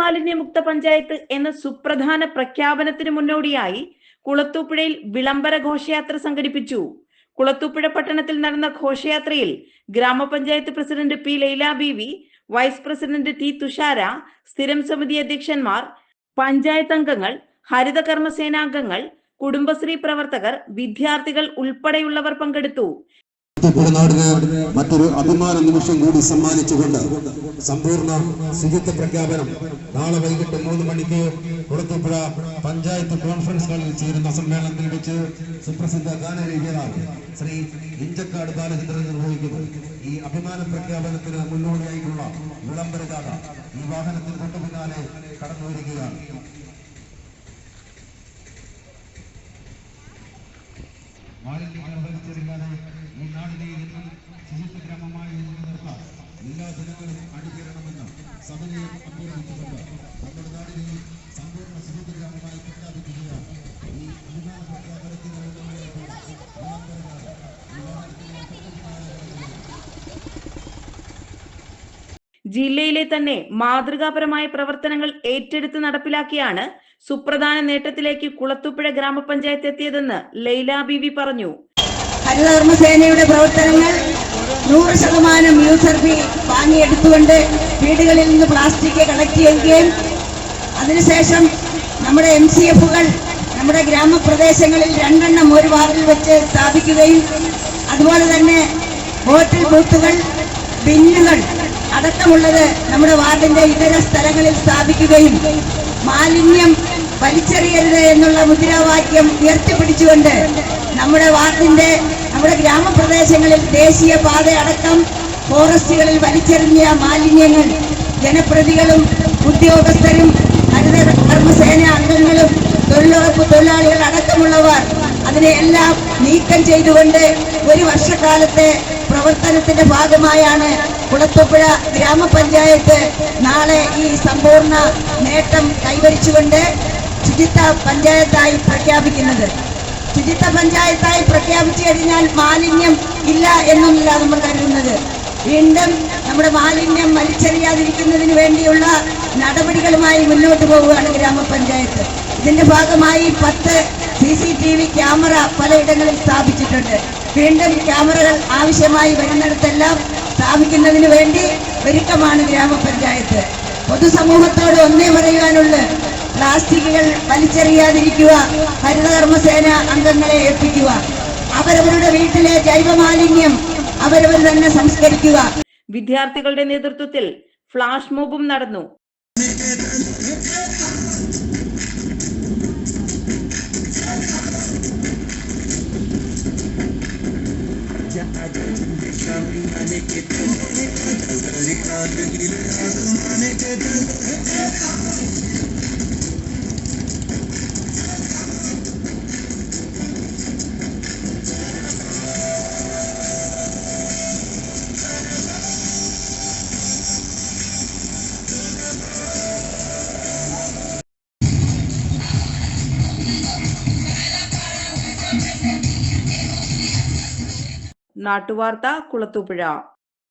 മാലിന്യമുക്ത പഞ്ചായത്ത് എന്ന സുപ്രധാന പ്രഖ്യാപനത്തിന് മുന്നോടിയായി കുളത്തൂപ്പുഴയിൽ വിളംബര ഘോഷയാത്ര സംഘടിപ്പിച്ചു. കുളത്തൂപ്പുഴ പട്ടണത്തിൽ നടന്ന ഘോഷയാത്രയിൽ ഗ്രാമപഞ്ചായത്ത് president P Laila Beevi vice president T Thushara സ്ഥിരം സമിതി അധ്യക്ഷന്മാർ പഞ്ചായത്ത് അംഗങ്ങൾ ഹരിതകർമ്മ സേനാംഗങ്ങൾ കുടുംബശ്രീ പ്രവർത്തകർ വിദ്യാർത്ഥികൾ ഉൾപ്പെടെയുള്ളവർ പങ്കെടുത്തു. കുടനാടിന് മറ്റൊരു അഭിമാന നിമിഷം കൂടി സമ്മാനിച്ചുകൊണ്ട് സമ്പൂർണ ശുചിത്വ പ്രഖ്യാപനം നാളെ വൈകിട്ട് മൂന്ന് മണിക്ക് കുളത്തൂപ്പുഴ പഞ്ചായത്ത് കോൺഫറൻസ് ഹാളിൽ ചേരുന്ന സമ്മേളനത്തിൽ വെച്ച് സുപ്രസിദ്ധ ഗാനരീതിയാണ് ശ്രീ ഇഞ്ചക്കാട് ബാലചന്ദ്രൻ നിർവഹിക്കുന്നത് ഈ അഭിമാന പ്രഖ്യാപനത്തിന് മുന്നോടിയായിട്ടുള്ള വിളംബരഗാഥ ഈ വാഹനത്തിന് തൊട്ടു പിന്നാലെ കടന്നു വരികയാണ് മാലിന്യങ്ങൾ വലിച്ചെറിയാതെ ഈ നാടിനെ എന്നും ശുചിത്വ ഗ്രാമമായി നിലനിർത്താൻ എല്ലാ ജനങ്ങളും സഭയെ അഭ്യർത്ഥിച്ചുകൊണ്ട് നമ്മുടെ നാടിനെ സമ്പൂർണ ശുചിത്വ ഗ്രാമമായി പ്രഖ്യാപിക്കുകയാണ്. ഈ അനുദാന വാഹനത്തിലെ ജില്ലയിലെ തന്നെ മാതൃകാപരമായ പ്രവർത്തനങ്ങൾ ഏറ്റെടുത്ത് നടപ്പിലാക്കിയാണ് സുപ്രധാന നേട്ടത്തിലേക്ക് കുളത്തുപ്പുഴ ഗ്രാമപഞ്ചായത്ത് എത്തിയതെന്ന് ലൈല ബിവി പറഞ്ഞു. ഹരിതകർമ്മസേനയുടെ പ്രവർത്തനങ്ങൾ നൂറ് ശതമാനം യൂസർ ഫീ വാങ്ങിയെടുത്തുകൊണ്ട് വീടുകളിൽ നിന്ന് പ്ലാസ്റ്റിക് കളക്ട് ചെയ്യുകയും അതിനുശേഷം നമ്മുടെ എം സി എഫുകൾ നമ്മുടെ ഗ്രാമപ്രദേശങ്ങളിൽ രണ്ടെണ്ണം ഒരു വാർഡിൽ വെച്ച് സ്ഥാപിക്കുകയും അതുപോലെ തന്നെ ബോട്ടിൽ ബൂത്തുകൾ ബിന്നുകൾ അടക്കമുള്ളത് നമ്മുടെ വാർഡിന്റെ ഇതര സ്ഥലങ്ങളിൽ സ്ഥാപിക്കുകയും മാലിന്യം വലിച്ചെറിയരുത് എന്നുള്ള മുദ്രാവാക്യം ഉയർത്തിപ്പിടിച്ചുകൊണ്ട് നമ്മുടെ വാർഡിന്റെ നമ്മുടെ ഗ്രാമപ്രദേശങ്ങളിൽ ദേശീയ പാത അടക്കം ഫോറസ്റ്റുകളിൽ വലിച്ചെറിഞ്ഞ മാലിന്യങ്ങൾ ജനപ്രതികളും ഉദ്യോഗസ്ഥരും ഹരിത കർമ്മസേന അംഗങ്ങളും തൊഴിലുറപ്പ് തൊഴിലാളികൾ അടക്കമുള്ളവർ അതിനെയെല്ലാം നീക്കം ചെയ്തുകൊണ്ട് ഒരു വർഷക്കാലത്തെ പ്രവർത്തനത്തിന്റെ ഭാഗമായാണ് കുളത്തപ്പുഴ ഗ്രാമപഞ്ചായത്ത് നാളെ ഈ സമ്പൂർണ നേട്ടം കൈവരിച്ചുകൊണ്ട് ശുചിത്വ പഞ്ചായത്തായി പ്രഖ്യാപിക്കുന്നത്. ശുചിത്വ പഞ്ചായത്തായി പ്രഖ്യാപിച്ചു കഴിഞ്ഞാൽ മാലിന്യം ഇല്ല എന്നൊന്നുമില്ല നമ്മൾ കരുതുന്നത്. വീണ്ടും നമ്മുടെ മാലിന്യം വലിച്ചെറിയാതിരിക്കുന്നതിന് വേണ്ടിയുള്ള നടപടികളുമായി മുന്നോട്ട് പോവുകയാണ് ഗ്രാമപഞ്ചായത്ത്. ഇതിന്റെ ഭാഗമായി പത്ത് C C T V camera പലയിടങ്ങളിൽ സ്ഥാപിച്ചിട്ടുണ്ട്. വീണ്ടും ക്യാമറകൾ ആവശ്യമായി വരുന്നിടത്തെല്ലാം സ്ഥാപിക്കുന്നതിന് വേണ്ടി ഒരുക്കമാണ് ഗ്രാമപഞ്ചായത്ത്. പൊതുസമൂഹത്തോട് ഒന്നേ പറയാനുള്ളൂ പ്ലാസ്റ്റിക്കുകൾ വലിച്ചെറിയാതിരിക്കുക ഹരിതകർമ്മസേന അംഗങ്ങളെ ഏൽപ്പിക്കുക. അവരവരുടെ വീട്ടിലെ ജൈവമാലിന്യം അവരവർ തന്നെ സംസ്കരിക്കുക. വിദ്യാർത്ഥികളുടെ നേതൃത്വത്തിൽ ഫ്ലാഷ് മോബും നടന്നു. നാട്ടുവാർത്ത കുളത്തൂപ്പുഴ